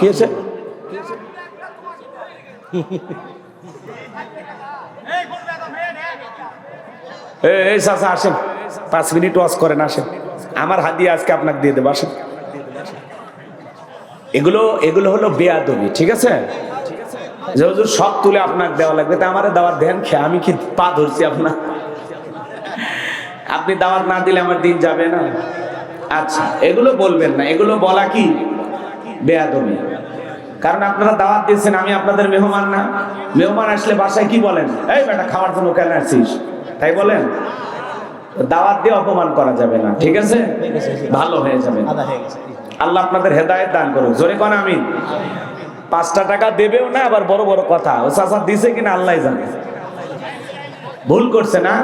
কি আছে আসেন। পাঁচ মিনিট ওয়াজ করেন, আসেন। আমার হাত দিয়ে আজকে আপনাকে দিয়ে দেবো, আসেন। এগুলো এগুলো হলো বেয়াদবি, ঠিক আছে? হুজুর সব তুলে আপনাকে দেওয়া লাগবে, তা আমার দাওয়াত ধ্যান খেয়ে, আমি কি পা ধরছি আপনার? আপনি দাওয়াত না দিলে আমার দিন যাবে না। আচ্ছা এগুলো বলবেন না, এগুলো বলা কি? বেয়াদবি। কারণ আপনারা দাওয়াত দিয়েছেন আমি আপনাদের মেহমান না। মেহমান আসলে বাসায় কি বলেন? এই বেটা খাওয়ার জন্য কেন আসছিস? তাই বলেন। দাওয়াত দিয়ে অপমান করা যাবে না ঠিক আছে? ভালো হয়ে যাবে। আল্লাহ আপনাদের হেদায়েত দান করুক। জোরে কোন আমি পাঁচটা টাকা দেবেও না আবার বড় বড় কথা। ও চাচা দিছে কিনা আল্লাহ জানে। ভুল করছে না?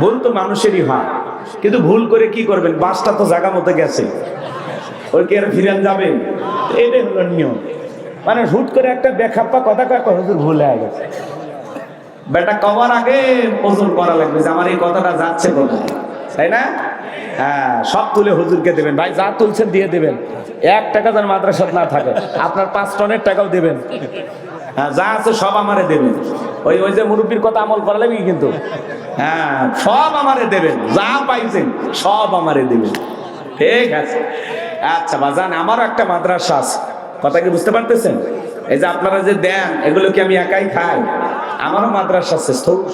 ভুল তো মানুষেরই হয়। কিন্তু ভুল করে কি করবেন? বাসটা তো জায়গা মতো গেছে। কি আর ফিরে যাবে। এটাই হলো নিয়ম। মানে হুট করে একটা বেখাপ্পা কথা কয় কয়, হুজুর ভুল গেছে। বেটা কবার আগে ওজন করা লাগবে যে আমার এই কথাটা যাচ্ছে কোথায় তাই না? হ্যাঁ সব তুলে হুজুরকে দেবেন। ভাই যা তুলছেন দিয়ে দেবেন। এক টাকা যেন মাদ্রাসাত না থাকে আপনার পাঁচ টনের টাকাও দেবেন। হ্যাঁ যা আছে সব আমারে দেবেন। ওই ওই যে মুরব্বীর কথা আমল করা লাগবে কিন্তু। হ্যাঁ সব আমারে দেবেন। যা পাইছেন সব আমারে দেবেন। ঠিক আছে। আচ্ছা বাজান আমারও একটা মাদ্রাসা আছে। কথা কি বুঝতে পারতেছেন? এই যে আপনারা যে দেন, এগুলো কি আমি একাই খাই? আমারও মাদ্রাসা আছে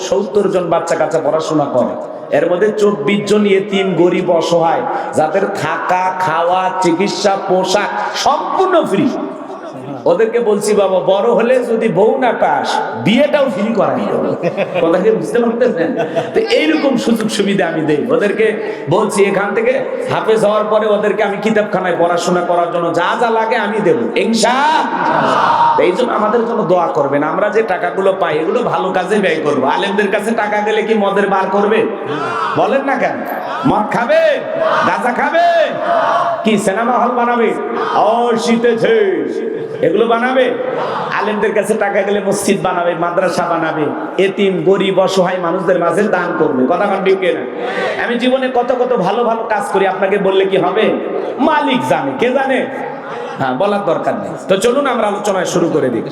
সত্তর জন বাচ্চা কাচ্চা পড়াশোনা করে। এর মধ্যে চব্বিশ জন এতিম গরিব, অসহায়, যাদের থাকা, খাওয়া, চিকিৎসা, পোশাক সম্পূর্ণ ফ্রি ওদেরকে বলছি, বাবা, বড় হলে যদি বউ না পাস, বিয়েটাও ফ্রি করাই দেবো। কথা কি বুঝতে পারতেছেন? তো এইরকম সুযোগ সুবিধা আমি দেই। ওদেরকে বলছি, এখান থেকে হাফেজ হওয়ার পরে ওদেরকে আমি কিতাবখানায় পড়াশোনা করার জন্য যা যা লাগে আমি দেবো। ইনশা এই জন্য আমাদের জন্য দোয়া করবেন। আমরা যে টাকাগুলো পাই, এগুলো ভালো কাজে ব্যয় করব। আলেমদের কাছে টাকা গেলে কি মদের বার করবে? বলেন না কেন? মদ খাবে? গাঁজা খাবে? কি, সিনেমা হল বানাবে? ও, শীতেছে। এগুলো বানাবে? আলেমদের কাছে টাকা গেলে মসজিদ বানাবে, মাদ্রাসা বানাবে, এতিম, গরিব, অসহায় মানুষদের মাঝে দান করবে। কথা কান ঠিক না আমি জীবনে কত কত ভালো ভালো কাজ করি, আপনাকে বললে কি হবে? মালিক জানে। কে জানে? হ্যাঁ বলার দরকার নেই। তো চলুন আমরা আলোচনা শুরু করে দিই।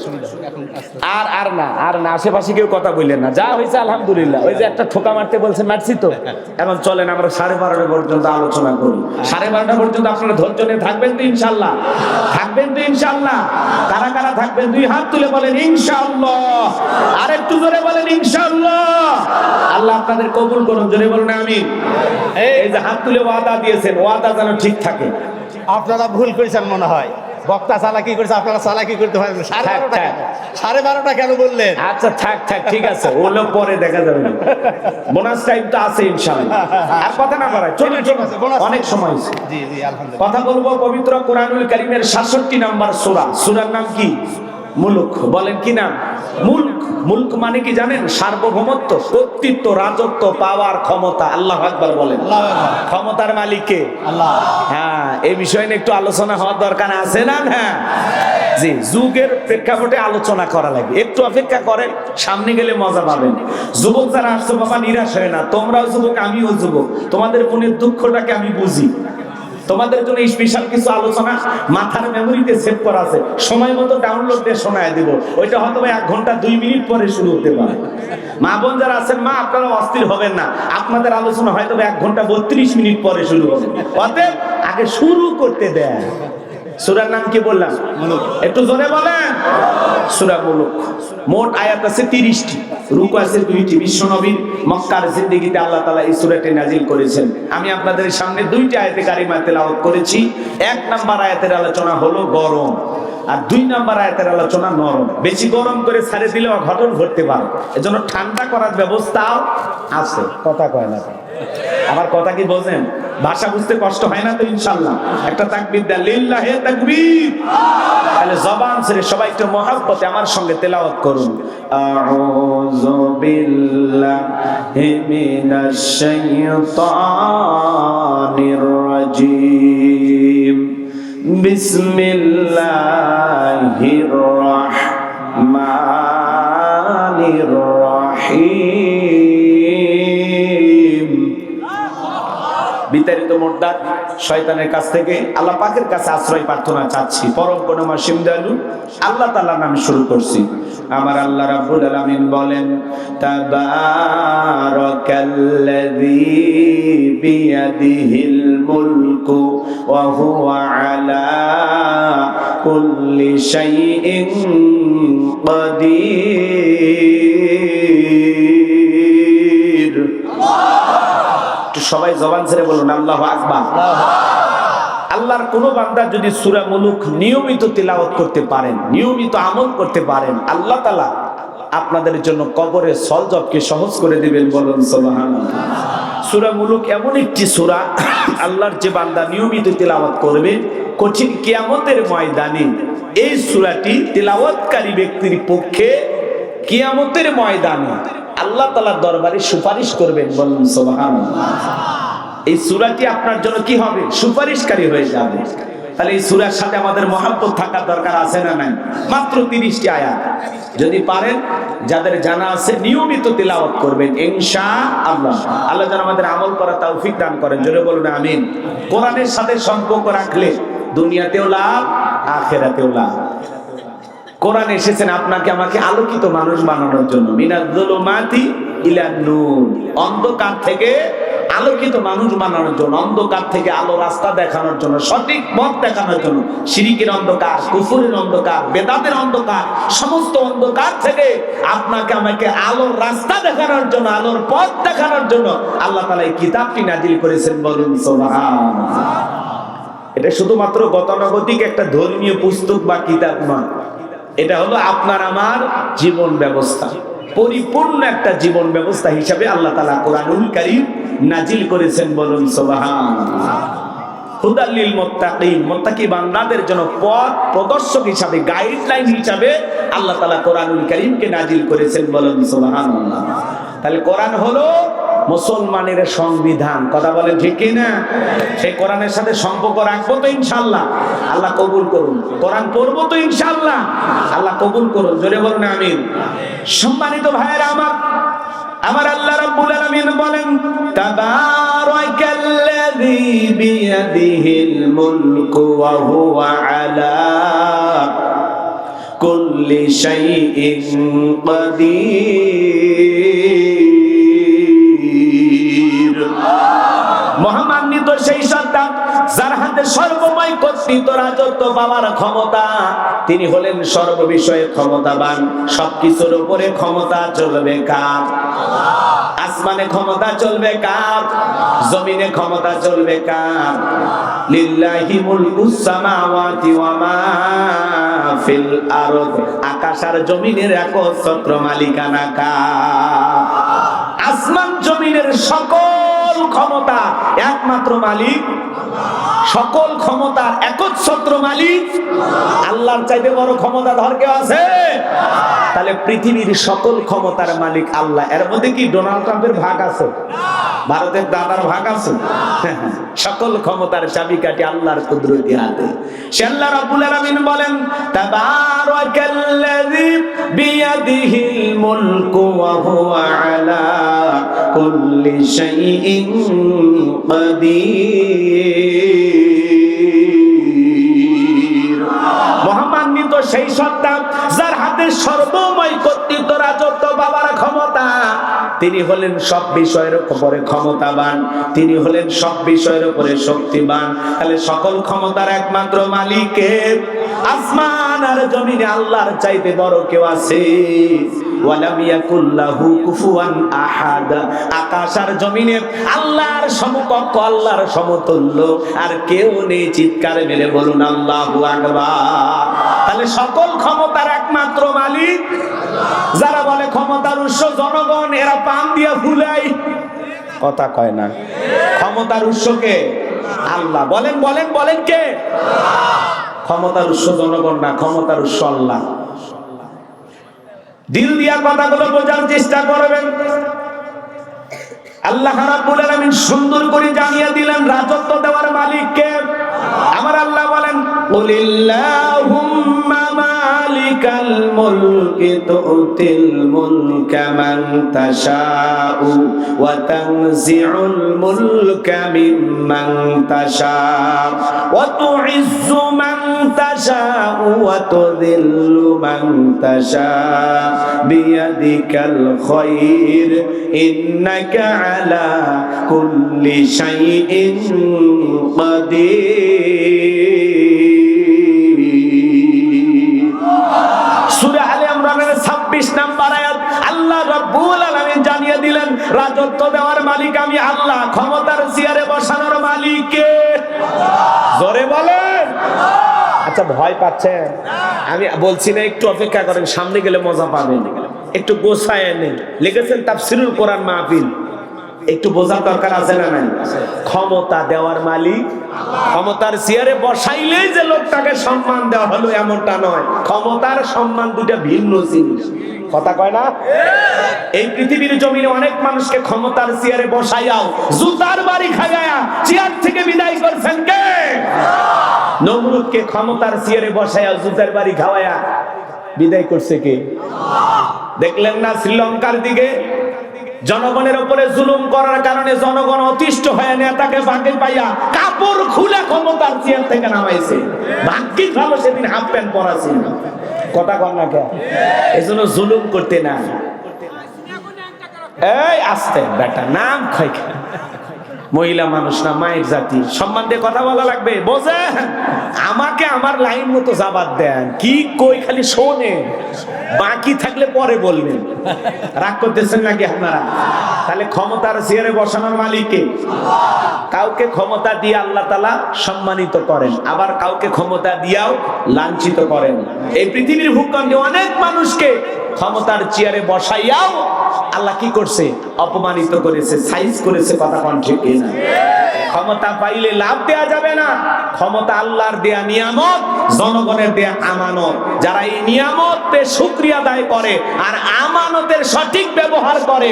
আর আর না আর না, আশেপাশে কেউ কথা বললেন না। যা হয়েছে, আলহামদুলিল্লাহ। ওই যে একটা ঠোকা মারতে বলছে, মারছি তো। এখন চলেন, আমরা সাড়ে বারোটা পর্যন্ত আলোচনা করি। সাড়ে বারোটা পর্যন্ত আপনারা ধৈর্য নিয়ে থাকবেন তো ইনশাল্লাহ থাকবেন তো ইনশাল্লাহ কারা কারা থাকবেন? দুই হাত তুলে বলেন, ইনশাআল্লাহ। আর একটু জোরে বলেন, ইনশাআল্লাহ। আল্লাহ আপনাদের কবুল করুন, জোরে বলুন আমি এই যে হাত তুলে ওয়াদা দিয়েছেন, ওয়াদা যেন ঠিক থাকে। আপনারা ভুল করেছেন মনে হয়। বক্তা চালাকি করেছে আপনারা চালাকি করতে পারেন সাড়ে বারোটা কেন? সাড়ে বারোটা কেন বললেন? আচ্ছা থাক থাক ঠিক আছে। ওগুলো পরে দেখা যাবে। বোনাস টাইম তো আছে ইনশাআল্লাহ। আর কথা না করায় চলুন ঠিক আছে, চলুন অনেক সময় জি জি আলহামদুলিল্লাহ। কথা বলব পবিত্র কোরআনুল কারিমের সাতষট্টি নাম্বার সূরা। সূরার নাম কি? মুলুক। বলেন কি নাম? মুলক। মুলক মানে কি জানেন? সার্বভৌমত্ব কর্তৃত্ব রাজত্ব পাওয়ার ক্ষমতা। আল্লাহ আকবার বলেন। ক্ষমতার মালিককে? হ্যাঁ এই বিষয়ে নিয়ে একটু আলোচনা হওয়ার দরকার আছে না? হ্যাঁ। জি যুগের প্রেক্ষাপটে আলোচনা করা লাগে একটু অপেক্ষা করেন সামনে গেলে মজা পাবেন। যুবক যারা আসছো বাবা নিরাশ হয় না। তোমরাও যুবক আমিও যুবক। তোমাদের মনের দুঃখটাকে আমি বুঝি। তোমাদের জন্য স্পেশাল কিছু আলোচনা মাথার মেমোরিতে সেভ করা আছে। সময় মতো ডাউনলোড দিয়ে শোনায় দিব। ওইটা হয়তো এক ঘণ্টা দুই মিনিট পরে শুরু হতে পারে। মা বোন যারা আছেন মা আপনারা অস্থির হবেন না। আপনাদের আলোচনা হয়তো এক ঘণ্টা বত্রিশ মিনিট পরে শুরু হবে। অতএব আগে শুরু করতে দেয় সুরার নাম কি বললাম? একটু জোরে বলেন। সুরা মুলুক। মোট আয়াত আছে তিরিশটি। রুকু আছে দুইটি। বিশ্ব নবীর মক্কার জিন্দিগিতে আল্লাহ তালা এই সুরাটি নাজিল করেছেন। আমি আপনাদের সামনে দুইটি আয়াতে কারিমা তেলাওয়াত করেছি। এক নাম্বার আয়াতের আলোচনা হলো গরম আর দুই নাম্বার আয়াতের আলোচনা নরম। বেশি গরম করে ছাড়ে দিলে অঘটন ঘটতে পারে। এজন্য ঠান্ডা করার ব্যবস্থাও আছে। কথা কয় না। আমার কথা কি বোঝেন? ভাষা বুঝতে কষ্ট হয় না তো ইনশাল্লাহ একটা তাকবীর দেন লিল্লাহে তাকবীর। তাহলে জবান ছেড়ে সবাই একটু মহাব্বতে আমার সঙ্গে তেলাওয়াত করুন। আউযু বিল্লাহি মিনাশ শাইতানির রাজিম। বিসমিল্লাহির রাহমানির বিতাড়িত মোর্দার শয়তানের কাছ থেকে আল্লাহ পাকের কাছে আশ্রয় প্রার্থনা চাচ্ছি। পরম করুণা সীম দয়ালু আল্লাহ তাআলার নামে শুরু করছি। আমার আল্লাহ রাব্বুল আলামিন বলেন, তাবারাকাল্লাযী বিয়াদিহিল মুলকু ওয়া হুয়া আলা কুল্লি শাইইন কাদির সবাই জবান ছেড়ে বলুন, আল্লাহ আকবার। আল্লাহর কোন বান্দা যদি সুরা মুলুক নিয়মিত তিলাওয়াত করতে পারেন, নিয়মিত আমল করতে পারেন, আল্লাহ তাআলা আপনাদের জন্য কবরে সলজবকে সহজ করে দিবেন বলুন সূরা মুলুক এমন একটি সুরা, আল্লাহর যে বান্দা নিয়মিত তিলাওয়াত করবে, কঠিন কিয়ামতের ময়দানে এই সুরাটি তিলাওয়াতকারী ব্যক্তির পক্ষে কিয়ামতের ময়দানে আল্লাহ তাআলার দরবারে সুপারিশ করবেন, বলুন সুবহানাল্লাহ। এই সুরাটি আপনার জন্য কি হবে? সুপারিশকারী হয়ে যাবে। তাহলে এই সুরার সাথে আমাদের মহাব্বত থাকার দরকার আছে না নাই? মাত্র তিরিশটি আয়াত। যদি পারেন, যাদের জানা আছে, নিয়মিত তিলাওয়াত করবেন ইনশা আল্লাহ আল্লাহ যেন আমাদের আমল করা তৌফিক দান করেন। জোরে বলুন, আমিন। কোরআনের সাথে সম্পর্ক রাখলে দুনিয়াতেও লাভ, আখেরাতেও লাভ। কোরআন এসেছেন আপনাকে, আমাকে আলোকিত মানুষ বানানোর জন্য। মিনাজুলুমাতি ইলান অন্ধকার থেকে আলোকিত মানুষ বানানোর জন্য, অন্ধকার থেকে আলো রাস্তা দেখানোর জন্য, সঠিক পথ দেখানোর জন্য। শিরিকের অন্ধকার, কুফুরের অন্ধকার, বেদাতের অন্ধকার, সমস্ত অন্ধকার থেকে আপনাকে, আমাকে আলোর রাস্তা দেখানোর জন্য, আলোর পথ দেখানোর জন্য আল্লাহ তালা এই কিতাবটি নাজিল করেছেন বলুন এটা শুধুমাত্র গতানুগতিক একটা ধর্মীয় পুস্তক বা কিতাব নয়। এটা হলো আপনার আমার জীবন ব্যবস্থা। পরিপূর্ণ একটা জীবন ব্যবস্থা হিসাবে আল্লাহ তালা কোরআনুল কারীম নাজিল করেছেন বলুন সোবাহান হুদাল্লিল বান্দাদের প্রদর্শক হিসাবে গাইডলাইন হিসাবে আল্লাহ তাআলা কোরআনুল কারীমকে নাজিল করেছেন বলুন সুবহানাল্লাহ। তাহলে কোরআন হলো মুসলমানের সংবিধান। কথা বলেন ঠিক না সেই কোরআনের সাথে সম্পর্ক রাখব তো ইনশাল্লাহ। আল্লাহ কবুল করুন। কোরআন পড়ব তো ইনশাল্লাহ। আল্লাহ কবুল করুন। জোরে বলুন, আমিন। সম্মানিত ভাইয়েরা আমার আমার আল্লাহ রাব্বুল আলামিন বলেন, তাবারাকাল্লাযী বিয়াদিহিল মুলকু ওয়া হুয়া আলা কুল্লি শাইইন কাদির সর্বময় কর্তৃত্ব রাজত্ব পাওয়ার ক্ষমতা, তিনি হলেন ক্ষমতাবান। সবকিছুর উপরে ক্ষমতা চলবে আসমানে ক্ষমতা চলবে জমিনে ক্ষমতা চলবে আকাশ আর একচ্ছত্র মালিকানা কার? আসমান জমিনের সকল ক্ষমতা একমাত্র মালিক। সকল ক্ষমতার একচ্ছত্র মালিক। আল্লাহর চাইতে বড় ক্ষমতা ধর কেউ আছে? তাহলে পৃথিবীর সকল ক্ষমতার মালিক আল্লাহ। এর মধ্যে কি ডোনাল্ড ট্রাম্পের ভাগ আছে? ভারতের দাদার ভাগ আছে? সকল ক্ষমতার চাবিকাঠি আল্লাহর কুদরতি হাতে। সে আল্লাহ রাব্বুল আলামিন বলেন, তাবারাকাল্লাযী বিয়াদিহিল মুলকু ওয়া হুয়া আলা কুল্লি শাইইন মহামান্বিত সেই সত্তা যার হাতে সর্বময় কর্তৃত্ব রাজত্ব বাবার ক্ষমতা। তিনি হলেন সব বিষয়ের উপরে ক্ষমতাবান। তিনি হলেন সব বিষয়ের উপরে শক্তিবান। তাহলে সকল ক্ষমতার একমাত্র মালিকের আসমান আর জমিনে আল্লাহর চাইতে বড় কেউ আছে? ওয়ালাম ইয়াকুল্লাহু কুফুয়ান আহাদ। আকাশ আর জমিনে আল্লাহর সমকক্ষ, আল্লাহর সমতুল্য। আর কেউ নেই চিৎকার মেরে বলুন, আল্লাহু আকবার। তাহলে সকল ক্ষমতার একমাত্র মালিক যারা বলে ক্ষমতার উৎস জনগণ, এরা পান দিয়া ভুলাই কথা কয় না। ক্ষমতার উৎসকে আল্লাহ। বলেন বলেন বলেন কে? ক্ষমতার উৎস জনগণ না, ক্ষমতার উৎস আল্লাহ। দিল দিয়া কথাগুলো বোঝার চেষ্টা করবেন। আল্লাহ রাব্বুল আলামিন সুন্দর করে জানিয়ে দিলেন, রাজত্ব দেওয়ার মালিক কে? আমার আল্লাহ বলেন মালিকাল الملك تؤتي الملك من تشاء وتنزع الملك ممن تشاء وتعز من تشاء وتذل من تشاء بيدك الخير إنك على كل شيء قدير রাজত্ব দেওয়ার মালিক আমি আল্লাহ। ক্ষমতার চেয়ারে বসানোর মালিক কে? জোরে বলেন। আচ্ছা ভয় পাচ্ছেন? আমি বলছি না একটু অপেক্ষা করেন সামনে গেলে মজা পাবেন। একটু গোছায় নেই লিখেছেন তাফসিরুল কোরআন মাহফিল। একটু বোঝার দরকার আছে না নাই? ক্ষমতা দেওয়ার মালিক। ক্ষমতার চেয়ারে বসাইলেই যে লোকটাকে সম্মান দেওয়া হলো এমনটা নয়। ক্ষমতার সম্মান দুটা ভিন্ন জিনিস। কথা কয় না? এই পৃথিবীর জমিনে অনেক মানুষকে ক্ষমতার চেয়ারে বসাইয়াও জুতার বাড়ি খাইয়া চেয়ার থেকে বিদায় করছেন কে? নমরুদকে ক্ষমতার চেয়ারে বসাইয়া জুতার বাড়ি খাওয়ায়া বিদায় করছে কে? দেখলেন না শ্রীলঙ্কার দিকে? জনগণের উপরে জুলুম করার কারণে জনগণ অতিষ্ঠ হয়ে নেতাকে ফাঁকে পাইয়া কাপড় খুলে ক্ষমতার চেয়ার থেকে নামাইছে। ভাগ্যিক ভালো সেদিন হাফ প্যান্ট পরা ছিল কথা কর না কেন? এই জন্য জুলুম করতে না। এই আসতে, বেটা, নাম খাই মহিলা মানুষ না, মায়ের জাতি। সম্মান দিয়ে কথা বলা লাগবে। বোঝেন আমাকে আমার লাইন মতো জাবাদ দেন। কি কই খালি শোনে? বাকি থাকলে পরে বলবেন। রাগ করতেছেন নাকি আপনারা? তাহলে ক্ষমতার চেয়ারে বসানোর মালিককে। কাউকে ক্ষমতা দিয়ে আল্লাহ তালা সম্মানিত করেন। আবার কাউকে ক্ষমতা দিয়াও লাঞ্ছিত করেন। এই পৃথিবীর ভূখণ্ডে অনেক মানুষকে ক্ষমতার চেয়ারে বসাইয়াও আল্লাহ কি করছে? অপমানিত করেছে, সাইজ করেছে, কথা কন ঠিক না ক্ষমতা পাইলে লাভ দেয়া যাবে না। ক্ষমতা আল্লাহর দেয়া নিয়ামত, জনগণের দেয়া আমানত। যারা এই নিয়ামত শুক্রিয়া আদায় করে আর আমানতের সঠিক ব্যবহার করে,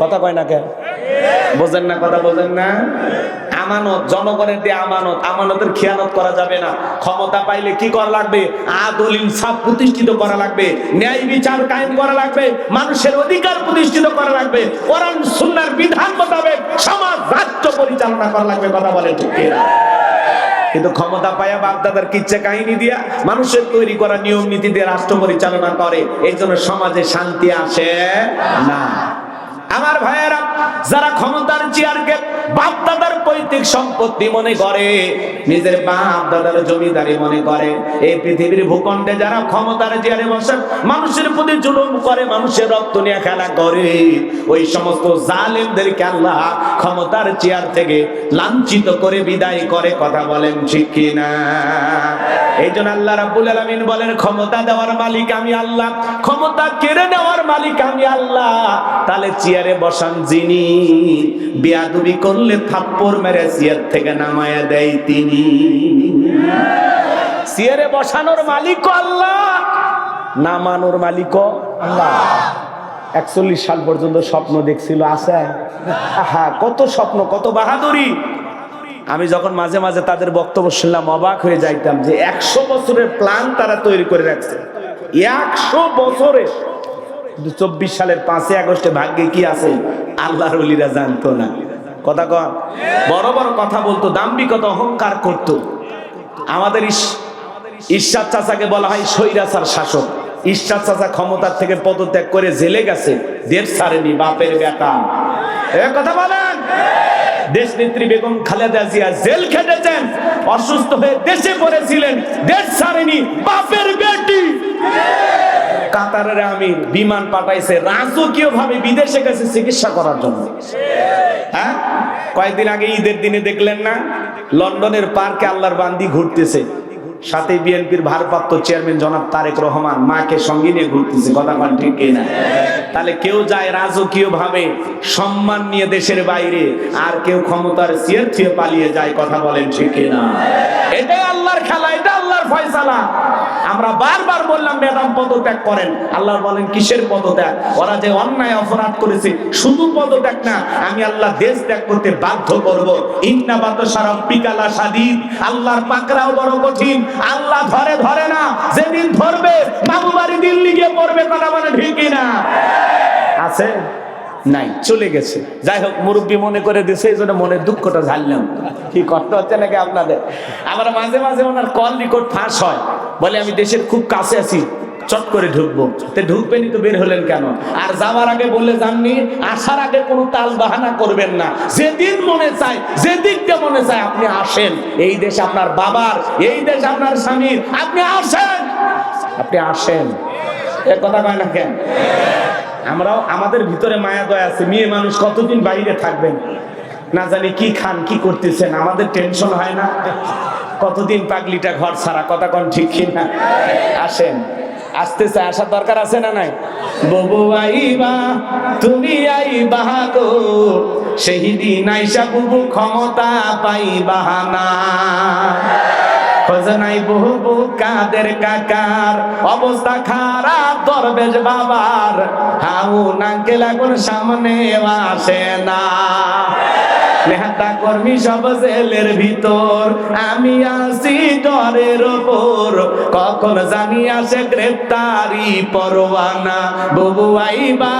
কথা কয় না কেন? বোঝেন না, কথা বোঝেন না? আমানত, জনগণের দিয়ে আমানত, আমানতের খেয়ানত করা যাবে না। ক্ষমতা পাইলে কি করা লাগবে? আদল ইনসাফ প্রতিষ্ঠিত করা লাগবে। ন্যায় বিচার কায়েম করা লাগবে। মানুষের অধিকার প্রতিষ্ঠিত করা লাগবে। কোরআন সুন্নাহর বিধান মোতাবেক সমাজ, রাষ্ট্র পরিচালনা করা লাগবে। কথা বলে ঠিক কিনা? কিন্তু ক্ষমতা পায়া বাপদাদার কিচ্ছা কাহিনী দিয়া মানুষের তৈরি করা নিয়ম নীতি দিয়ে রাষ্ট্র পরিচালনা করে। এই জন্য সমাজে শান্তি আসে না। আমার ভাইয়েরা, যারা ক্ষমতার চেয়ারকে বাপ দাদার পৈতৃক সম্পত্তি মনে করে, নিজের বাপ দাদার জমিদারি মনে করে, এই পৃথিবীর ভূখণ্ডে যারা ক্ষমতার চেয়ারে বসে, মানুষের প্রতি জুলুম করে, মানুষের রক্ত নিয়ে খেলা করে, ওই সমস্ত জালেমদেরকে আল্লাহ ক্ষমতার চেয়ার থেকে লাঞ্ছিত করে, বিদায় করে, কথা বলেন ঠিক কিনা? এই জন্য আল্লাহ রাব্বুল আলামিন বলেন, ক্ষমতা দেওয়ার মালিক আমি আল্লাহ, ক্ষমতা কেড়ে নেওয়ার মালিক আমি আল্লাহ, তাহলে চেয়ারে বসান যিনি, বিয়াদুবি করলে থাপ্পড় মেরে চেয়ার থেকে নামায়া দেয় তিনি। চেয়ারে বসানোর মালিক আল্লাহ, নামানোর মালিক আল্লাহ। একচল্লিশ সাল পর্যন্ত স্বপ্ন দেখছিল, আছে। হ্যাঁ কত স্বপ্ন, কত বাহাদুরি। আমি যখন মাঝে মাঝে তাদের বক্তব্য শুনলাম, অবাক হয়ে যাইতাম যে একশো বছরের প্ল্যান তারা তৈরি করে রাখছে। একশো বছরের কিন্তু চব্বিশ সালের পাঁচই আগস্টে ভাগ্যে কি আছে? আল্লাহর অলিরা জানতো না। কথা কন। বড় বড় কথা বলতো দাম্বিকতা অহংকার করত। আমাদের ঈশ্বর চাচাকে বলা হয় স্বৈরাচার শাসক। ঈশ্বর চাচা ক্ষমতার থেকে পদত্যাগ করে জেলে গেছে। দেশ ছাড়েনি, বাপের বেটা। কথা বলেন। দেশ নেত্রী বেগম খালেদা জিয়া জেল খেটেছেন, অসুস্থ হয়ে দেশে পড়েছিলেন। দেশ ছাড়েনি, বাপের বেটি। কাতারের আমির বিমান পাঠাইছে। রাজকীয় ভাবে বিদেশে গেছে চিকিৎসা করার জন্য। হ্যাঁ? কয়েকদিন আগে ঈদের দিনে দেখলেন না? লন্ডনের পার্কে আল্লাহর বান্দি ঘুরতেছে। সাথে বিএনপির ভারপ্রাপ্ত চেয়ারম্যান জনাব তারেক রহমান মাকে সঙ্গে নিয়ে ঘুরতেছে। কথা পান ঠিক কিনা তাহলে কেউ যায় রাজকীয় ভাবে সম্মান নিয়ে দেশের বাইরে, আর কেউ ক্ষমতার চেয়ার পালিয়ে যায়। কথা বলেন ঠিক না? এটাই আল্লাহর খেলা এটা ফয়সালা। আমরা বারবার বললাম ম্যাডাম পদত্যাগ করেন। আল্লাহ বলেন, কিসের পদত্যাগ? ওরা যে অন্যায় অপরাধ করেছে, শুধু পদত্যাগ না, আমি আল্লাহ দেশ ত্যাগ করতে বাধ্য করব। ইন্না বাত সারা পিকালা সাদিদ আল্লাহর পাকরাও বড় কঠিন। আল্লাহ ধরে ধরে না, যেদিন ধরবে বাবু দিল্লি গিয়ে পড়বে, কথা মানে ঠিকই না আছে? নাই, চলে গেছে। যাই হোক, মুরব্বী মনে করে দিছে, এই জন্য মনের দুঃখটা ঝাড়লাম। কি কষ্ট হচ্ছে নাকি আপনাদের? আমার মাঝে মাঝে ওনার কল রেকর্ড ফাঁস হয়। বলে, আমি দেশের খুব কাছে আছি, চট করে ঢুকবো। তো ঢুকবেনই তো বের হলেন কেন? আর যাওয়ার আগে বললে যাননি, আসার আগে কোনো তাল বাহানা করবেন না। যেদিন মনে চায় যেদিক দিয়ে মনে চায় আপনি আসেন। এই দেশ আপনার বাবার, এই দেশ আপনার স্বামীর। আপনি আসেন। আপনি আসেন। এ কথা কয় না কেন? আমরাও আমাদের ভিতরে মায়া দয়া আছে, মেয়ে মানুষ কতদিন বাইরে থাকবেন না জানি কি খান, কি করতেছেন, আমাদের টেনশন হয় না। কতদিন পাগলিটা ঘর ছাড়া, কথা কন ঠিক কিনা? আসেন, আসতেছে, আসার দরকার আছে না নাই? ববু আইবা, তুমি আইবা গো, সেই দিন আইসা বুবু ক্ষমতা পাইবা না। খোঁজনাই বহু বহু কাদের কাকার অবস্থা খারাপ, দরবেশ বাবার। হাউ নাঙ্কে লাগুন, সামনে আসে না। নেহাতা কর্মী সব জেলের ভিতর, আমি আসি ডরের ওপর। কখন জানি আসে গ্রেপ্তারি পরোয়ানা। ববু আইবা,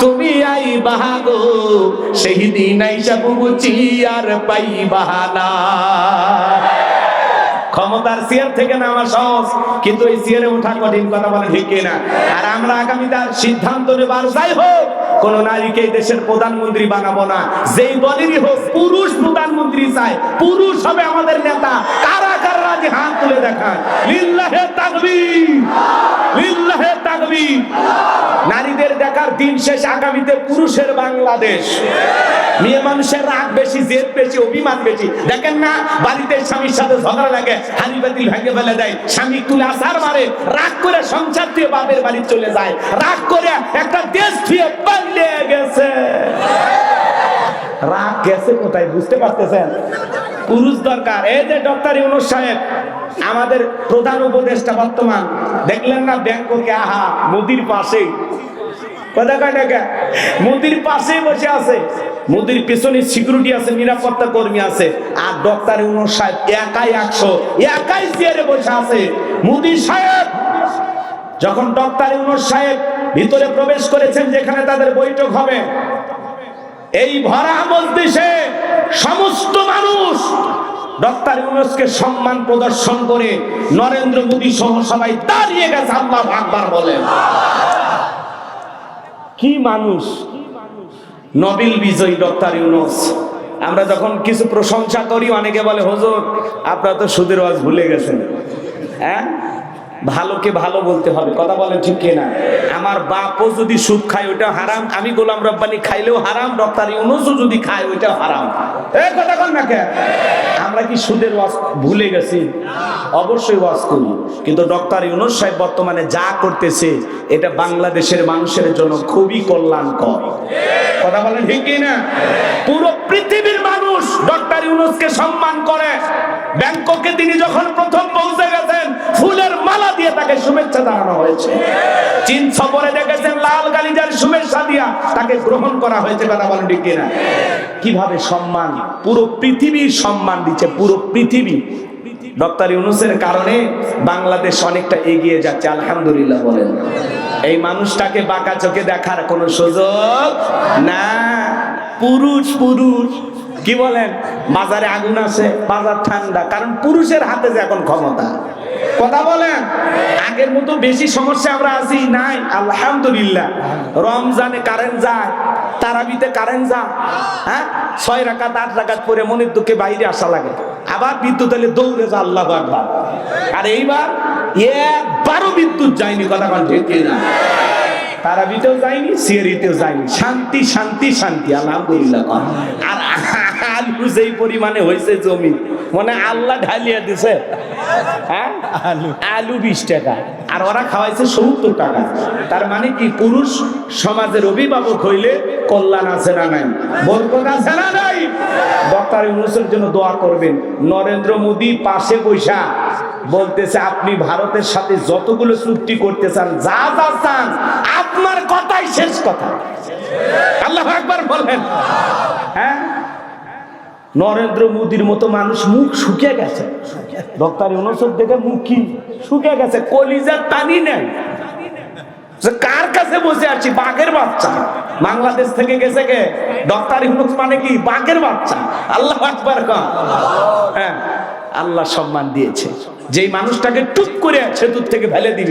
তুমি আইবা গো। সেই দিন আইসা বুবু চিয়ার পাইবা না। ক্ষমতার চেয়ার থেকে নামা সহজ, কিন্তু এই চেয়ারে ওঠা কঠিন কথা বলে ঠিক না আর আমরা আগামী তার সিদ্ধান্ত নেবার, যাই হোক, কোন নারীকে দেশের প্রধানমন্ত্রী বানাবো না। যেই দলেরই হোক, পুরুষ প্রধানমন্ত্রী চাই পুরুষ হবে আমাদের নেতা। কারা কারা রাজি হাত তুলে দেখায় লিল্লাহে তাকবীর। লিল্লাহে তাকবীর। নারীদের দেখার দিন শেষ আগামীতে পুরুষের বাংলাদেশ। মেয়ে মানুষের রাগ বেশি, জেদ বেশি, অভিমান বেশি। দেখেন না, বাড়িতে স্বামীর সাথে ঝগড়া লাগে, হাড়ি বাতিল ভেঙে ফেলে দেয়। স্বামী তুলে আসার মারে, রাগ করে সংসার দিয়ে বাপের বাড়ি চলে যায়। রাগ করে একটা দেশ দিয়ে পালিয়ে গেছে। রাগ গেছে কোথায়? বুঝতে পারতেছেন? পুরুষ দরকার। এই যে ডক্টর ইউনুস সাহেব, আমাদের প্রধান উপদেষ্টা বর্তমান, দেখলেন না ব্যাংককে? আহা, মোদির পাশে বসে আছে। মোদির পেছনে সিকিউরিটি আছে, নিরাপত্তা কর্মী আছে। আর সাহেব একাই একশো, একাই বসে আছে। সাহেব, যখন ডক্টর সাহেব ভিতরে প্রবেশ করেছেন, যেখানে তাদের বৈঠক হবে, এই ভরা মজলিসে সমস্ত মানুষ ডক্টর ইউনুসকে সম্মান প্রদর্শন করে নরেন্দ্র মোদী সহ সবাই দাঁড়িয়ে গেছে, আল্লাহ আকবার বলেন কি মানুষ? নবিল বিজয়ী ডক্টর ইউনুস। আমরা যখন কিছু প্রশংসা করি, অনেকে বলে, হুজুর, আপনারা তো সুদের ওয়াজ ভুলে গেছেন। হ্যাঁ? ভালোকে ভালো বলতে হবে। কথা বলেন ঠিক কিনা? আমার বাপও যদি সুদ খায়, ওইটা হারাম। আমি গোলাম রব্বানি খাইলেও হারাম, ডক্টর ইউনুসও যদি খায় ওইটা হারাম। এই কথা কন না কেন? আমরা কি সুদের ওয়াজ ভুলে গেছি? অবশ্যই ওয়াজ করি। কিন্তু ডক্টর ইউনুস সাহেব বর্তমানে যা করতেছে, এটা বাংলাদেশের মানুষের জন্য খুবই কল্যাণকর। কথা বলেন ঠিক কি না পুরো পৃথিবীর মানুষ ডক্টর ইউনুসকে সম্মান করে। ব্যাংককে তিনি যখন প্রথম পৌঁছে ফুলের মালা দিয়ে তাকে শুভেচ্ছা জানানো হয়েছে। চীন সফরে দেখেছেন লাল গালিজার শুভেচ্ছা দিয়া তাকে গ্রহণ করা হয়েছে, কথা বলেন ঠিক কিনা? কীভাবে সম্মান? পুরো পৃথিবীর সম্মান দিচ্ছে, পুরো পৃথিবী। ডক্টর ইউনুসের কারণে বাংলাদেশ অনেকটা এগিয়ে যাচ্ছে, আলহামদুলিল্লাহ বলেন। এই মানুষটাকে বাঁকা চোখে দেখার কোনো সুযোগ না। পুরুষ পুরুষ। কি বলেন? বাজারে আগুন আছে, বাজার ঠান্ডা, কারণ পুরুষের হাতে যে এখন ক্ষমতা। কথা বলেন? আগের মতো বেশি সমস্যা আমরা আছি, নাই, আলহামদুলিল্লাহ। রমজানে কারেন্ট যায়, তারাবিতে কারেন্ট যায় হ্যাঁ? ছয় রাকাত, আট রাকাত পরে মনের দুঃখে বাইরে আসা লাগে। আবার বিদ্যুৎ এলে দৌড়ে যা, আল্লাহ আকবার। আর এইবার একবারও বিদ্যুৎ যায়নি, কথা কন ঠিক না তারাবিতেও যায়নি সিয়ারিতেও যায়নি। শান্তি শান্তি শান্তি, আলহামদুলিল্লাহ। আর আলু যেই পরিমাণে হয়েছে জমি মানে আল্লাহ ঢালিয়া দিছে। হ্যাঁ? আলু। আলু বিশ টাকা আর ওরা খাওয়াইছে সত্তর টাকা। তার মানে কি পুরুষ সমাজের অভিভাবক হইলে কল্যাণ আছে না নাই? বরকত আছে না নাই? ডক্টর ইউনুসের জন্য দোয়া করবেন। নরেন্দ্র মোদী পাশে বৈশা বলতেছে আপনি ভারতের সাথে যতগুলো চুক্তি করতে চান যা যা চান আপনার কথাই শেষ কথা। আল্লাহ একবার বলেন। হ্যাঁ? নরেন্দ্র মোদীর মতো মানুষ মুখ শুকিয়ে গেছে। ডক্টর ইউনুসের দেখে মুখ কি শুকিয়ে গেছে কলিজার টানি নেই। কার কাছে বসে আছি? বাঘের বাচ্চা। বাংলাদেশ থেকে গেছে কে? ডক্টর ইউনুস মানে কি? বাঘের বাচ্চা। আল্লাহ আকবার হ্যাঁ আল্লাহ সম্মান দিয়েছে। যেই মানুষটাকে টুক করে সেতুর থেকে ফেলে দিবি।